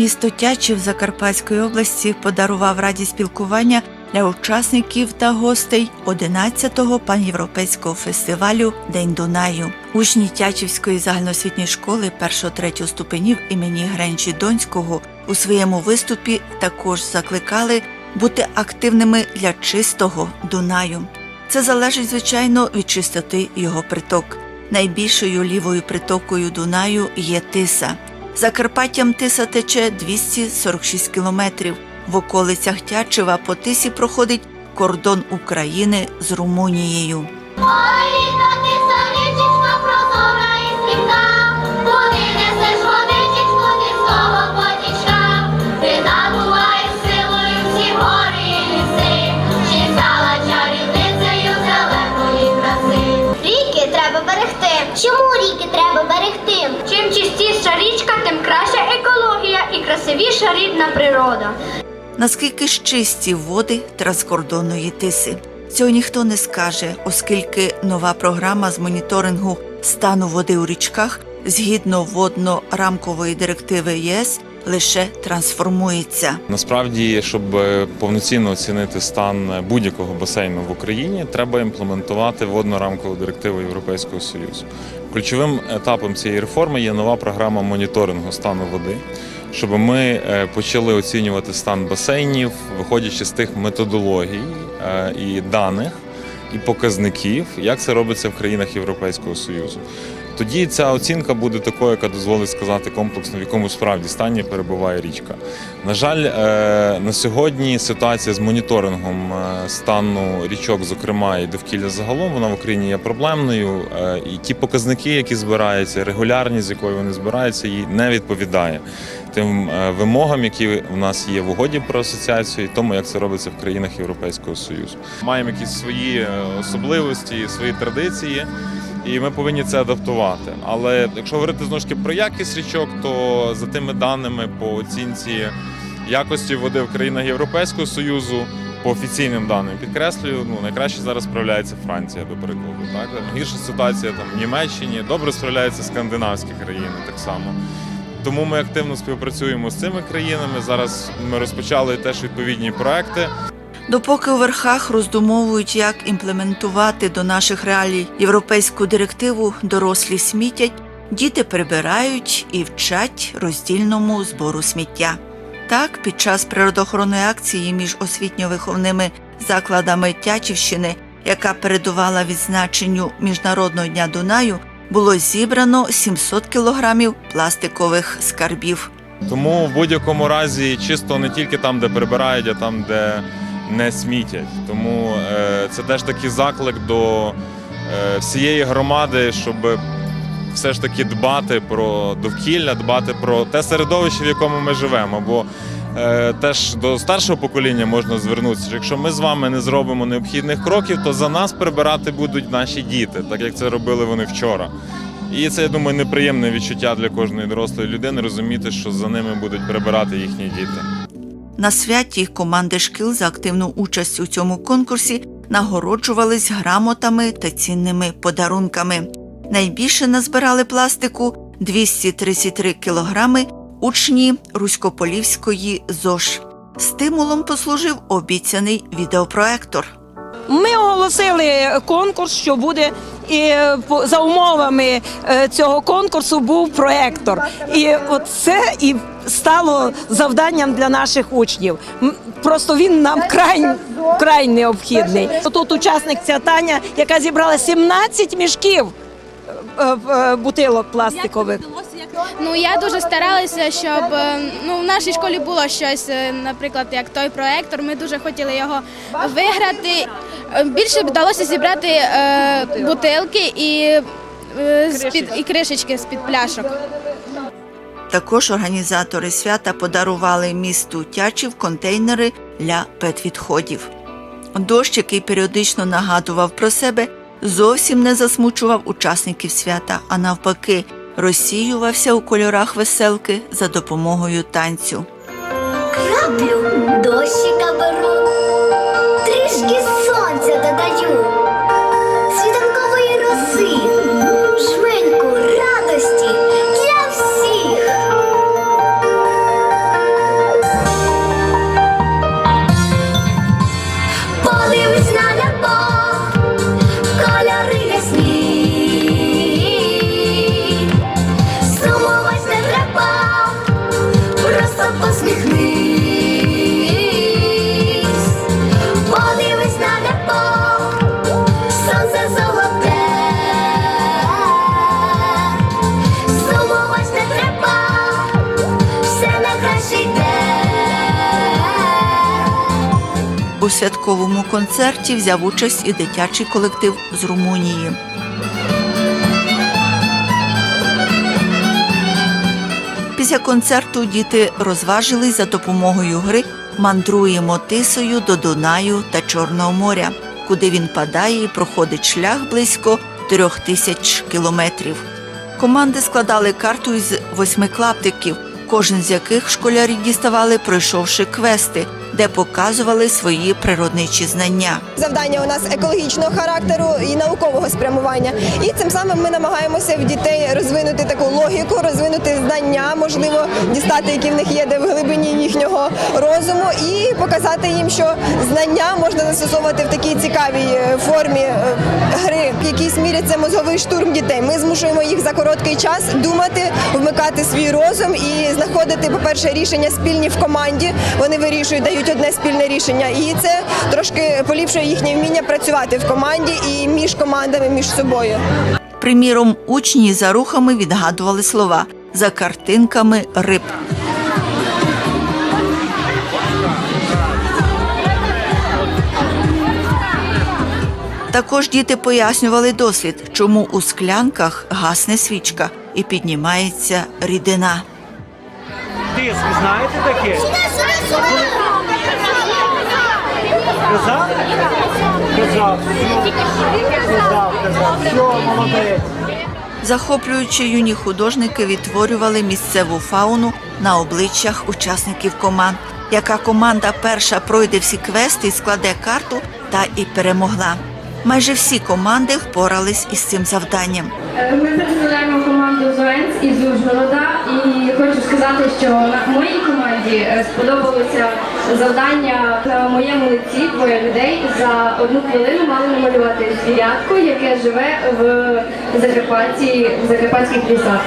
Місто Тячів Закарпатської області подарував раді спілкування для учасників та гостей 11-го панєвропейського фестивалю День Дунаю. Учні Тячівської загальноосвітньої школи 1-3 ступенів імені Гренчі Донського у своєму виступі також закликали бути активними для чистого Дунаю. Це залежить, звичайно, від чистоти його приток. Найбільшою лівою притокою Дунаю є Тиса. Закарпаттям Тиса тече 246 кілометрів. В околицях Тячева по Тисі проходить кордон України з Румунією. Чому ріки треба берегти? Чим чистіша річка, екологія і красивіша рідна природа. Наскільки ж чисті води транскордонної тиси? Цього ніхто не скаже, оскільки нова програма з моніторингу стану води у річках згідно водно-рамкової директиви ЄС лише трансформується. Насправді, щоб е, повноцінно оцінити стан будь-якого басейну в Україні, треба імплементувати водно-рамкову директиву Європейського Союзу. Ключовим етапом цієї реформи є нова програма моніторингу стану води, щоб ми е, почали оцінювати стан басейнів, виходячи з тих методологій е, і даних. І показників, як це робиться в країнах Європейського Союзу. Тоді ця оцінка буде такою, яка дозволить сказати комплексно, в якому справді стані перебуває річка. На жаль, е, на сьогодні ситуація з моніторингом стану річок, зокрема і довкілля загалом, вона в Україні є проблемною. І ті показники, які збираються, регулярність, з якою вони збираються, їй не відповідає тим е, вимогам, які в нас є в угоді про асоціацію, і тому як це робиться в країнах Європейського Союзу. Маємо якісь свої е, особливості, свої традиції. І ми повинні це адаптувати. Але якщо говорити знову ж таки про якість річок, то за тими даними по оцінці якості води в країнах Європейського Союзу, по офіційним даним підкреслюю, ну найкраще зараз справляється Франція, до прикладу. Так гірша ситуація там в Німеччині, добре справляються скандинавські країни так само. Тому ми активно співпрацюємо з цими країнами. Зараз ми розпочали теж відповідні проекти. Допоки у верхах роздумовують, як імплементувати до наших реалій європейську директиву, дорослі смітять, діти прибирають і вчать роздільному збору сміття. Так, під час природоохоронної акції між освітньо-виховними закладами Тячівщини, яка передувала відзначенню Міжнародного дня Дунаю, було зібрано 700 кілограмів пластикових скарбів. Тому в будь-якому разі чисто не тільки там, де прибирають, а там, де не смітять. Тому е, це теж такий заклик до е, всієї громади, щоб все ж таки дбати про довкілля, дбати про те середовище, в якому ми живемо. Бо теж до старшого покоління можна звернутися. що Якщо ми з вами не зробимо необхідних кроків, то за нас прибирати будуть наші діти, так як це робили вони вчора. І це, я думаю, неприємне відчуття для кожної дорослої людини розуміти, що за ними будуть прибирати їхні діти. На святі команди шкіл за активну участь у цьому конкурсі нагороджувались грамотами та цінними подарунками. Найбільше назбирали пластику 233 кілограми учні Руськополівської ЗОЖ. Стимулом послужив обіцяний відеопроектор. Ми оголосили конкурс, що буде і по- за умовами е, цього конкурсу був проектор. І от це і стало завданням для наших учнів. Просто він нам край, край необхідний. Тут учасник ця Таня, яка зібрала 17 мішків е, е, бутилок пластикових. Ну я дуже старалася, щоб е, ну в нашій школі було щось, е, наприклад, як той проектор. Ми дуже хотіли його виграти. Е, Більше вдалося зібрати е, бутилки і, е, з-під, і кришечки з під пляшок. Також організатори свята подарували місту Тячів контейнери для петвідходів. Дощ, який періодично нагадував про себе, зовсім не засмучував учасників свята, а навпаки, розсіювався у кольорах веселки за допомогою танцю. Краплю дощика беру, Святковому концерті взяв участь і дитячий колектив з Румунії. Після концерту діти розважились за допомогою гри Мандруємо тисою до Дунаю та Чорного моря, куди він падає і проходить шлях близько трьох тисяч кілометрів. Команди складали карту із восьми клаптиків, кожен з яких школярі діставали, пройшовши квести, де показували свої природничі знання. Завдання у нас екологічного характеру і наукового спрямування. І цим самим ми намагаємося в дітей розвинути таку логіку, розвинути знання, можливо, дістати, які в них є де в глибині їхнього розуму, і показати їм, що знання можна застосовувати в такій цікавій е, формі е, гри. В якійсь мірі це мозговий штурм дітей. Ми змушуємо їх за короткий час думати, вмикати свій розум і знаходити, по-перше, рішення спільні в команді. Вони вирішують, дають одне спільне рішення, і це трошки поліпшує їхнє вміння працювати в команді і між командами, між собою. Приміром, учні за рухами відгадували слова, за картинками риб. Також діти пояснювали дослід, чому у склянках гасне свічка і піднімається рідина. Тиск, знаєте таке? Казав? Захоплюючи юні художники відтворювали місцеву фауну на обличчях учасників команд. Яка команда перша пройде всі квести складе карту, та і перемогла. Майже всі команди впорались із цим завданням. Ми Ми команду із Ужгорода і хочу сказати, що на моїй команді е, сподобалося завдання на моєму лиці двоє людей за одну хвилину мали намалювати звірятко, яке живе в Закарпатті, в закарпатських лісах.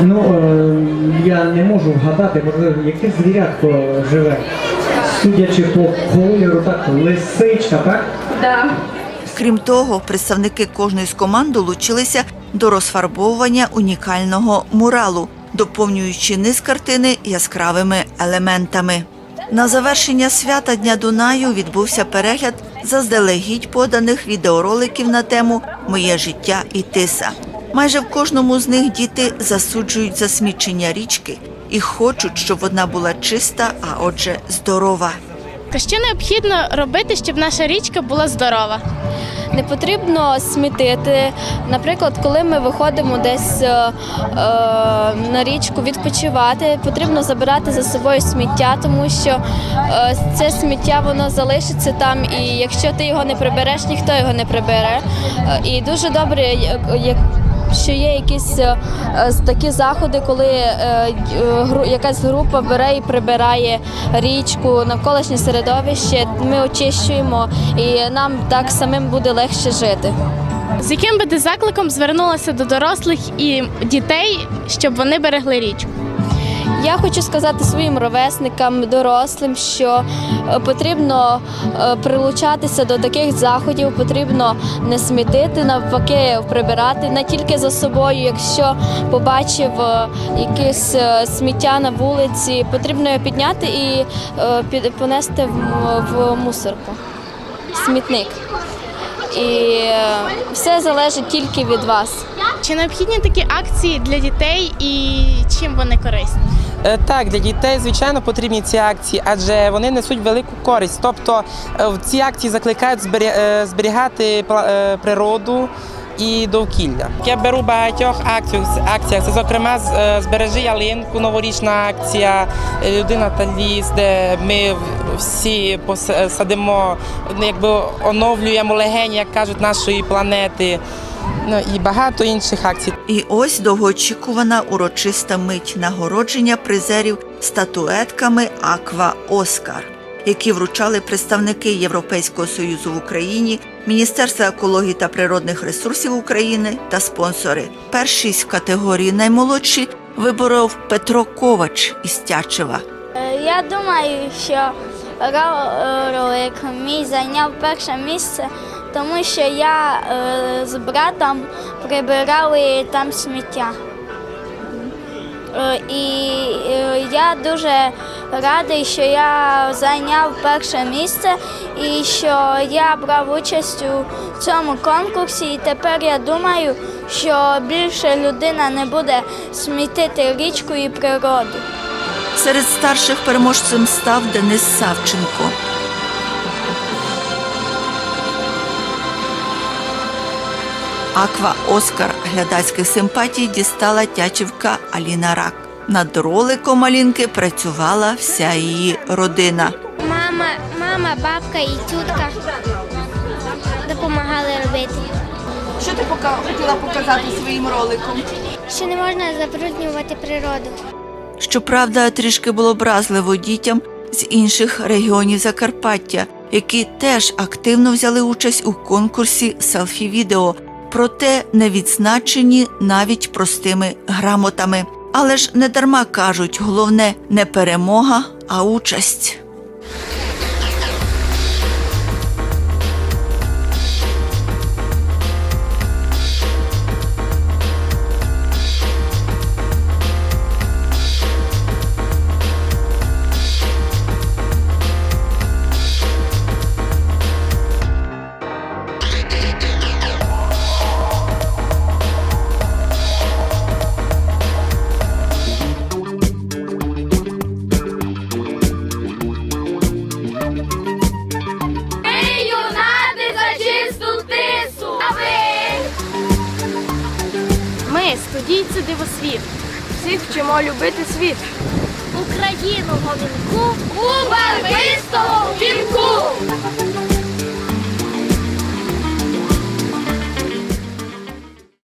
Ну, е, я не можу вгадати, можливо, яке звірятко живе. Судячи по кольору, так, лисичка, так? Да. Крім того, представники кожної з команд долучилися до розфарбовування унікального муралу, доповнюючи низ картини яскравими елементами. На завершення свята Дня Дунаю відбувся перегляд заздалегідь поданих відеороликів на тему Моє життя і тиса. Майже в кожному з них діти засуджують засмічення річки і хочуть, щоб вона була чиста, а отже, здорова. Що необхідно робити, щоб наша річка була здорова? Не потрібно смітити. Наприклад, коли ми виходимо десь е, е, на річку відпочивати, потрібно забирати за собою сміття, тому що е, це сміття воно залишиться там, і якщо ти його не прибереш, ніхто його не прибере. Е, і дуже добре, як- як що є якісь е, е, такі заходи, коли е, якась група бере і прибирає річку, навколишнє середовище. Ми очищуємо, і нам так самим буде легше жити. З яким би ти закликом звернулася до дорослих і дітей, щоб вони берегли річку? Я хочу сказати своїм ровесникам, дорослим, що е, потрібно е, прилучатися до таких заходів, потрібно не смітити, навпаки, прибирати не тільки за собою. Якщо побачив е, якесь сміття на вулиці, потрібно його підняти і понести в, мусорку, смітник. І все залежить тільки від вас. Чи необхідні такі акції для дітей і чим вони корисні? Е, Так, для дітей звичайно потрібні ці акції, адже вони несуть велику користь. Тобто е, в ці акції закликають е, зберігати природу. І довкілля. Я беру багатьох акціях. Це, зокрема, збережи ялинку, новорічна акція, людина та ліс, де ми всі пос- садимо, ну, якби оновлюємо легені, як кажуть, нашої планети. Ну і багато інших акцій. І ось довгоочікувана урочиста мить нагородження призерів статуетками Аква Оскар, які вручали представники Європейського союзу в Україні, Міністерства екології та природних ресурсів України та спонсори. Першість в категорії наймолодші виборов Петро Ковач із Тячева. Е, Я думаю, що ролик мій зайняв перше місце, тому що я е, з братом прибирали там сміття. Е, І е, я дуже радий, що я зайняв перше місце і що я брав участь у цьому конкурсі. І тепер я думаю, що більше людина не буде смітити річку і природу. Серед старших переможцем став Денис Савченко. Аква Оскар глядацьких симпатій дістала тячівка Аліна Рак. Над роликом Алінки працювала вся її родина. Мама, мама, бабка і тітка допомагали робити. Що ти хотіла показати своїм роликом? Що не можна забруднювати природу. Щоправда, трішки було образливо дітям з інших регіонів Закарпаття, які теж активно взяли участь у конкурсі селфі-відео, проте не відзначені навіть простими грамотами. Але ж не дарма кажуть, головне не перемога, а участь. Надійце дивосвіт. Всіх вчимо любити світ. Україну говінку, у барвистому вінку.